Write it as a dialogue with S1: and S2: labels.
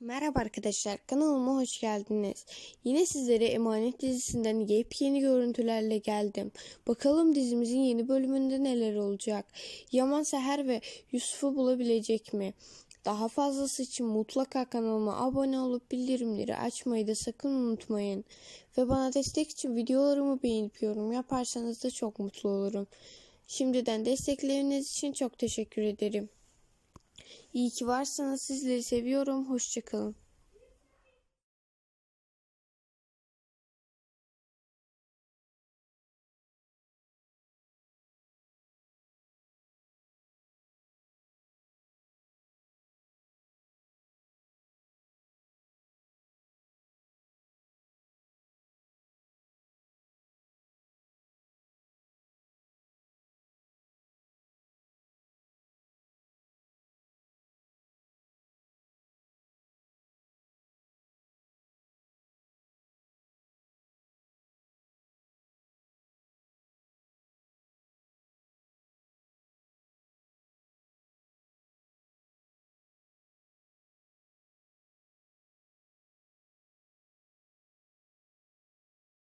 S1: Merhaba arkadaşlar, kanalıma hoş geldiniz. Yine sizlere Emanet dizisinden yepyeni görüntülerle geldim. Bakalım dizimizin yeni bölümünde neler olacak? Yaman Seher ve Yusuf'u bulabilecek mi? Daha fazlası için mutlaka kanalıma abone olup bildirimleri açmayı da sakın unutmayın. Ve bana destek için videolarımı beğenip yorum yaparsanız da çok mutlu olurum. Şimdiden destekleriniz için çok teşekkür ederim. İyi ki varsınız. Sizleri seviyorum. Hoşçakalın.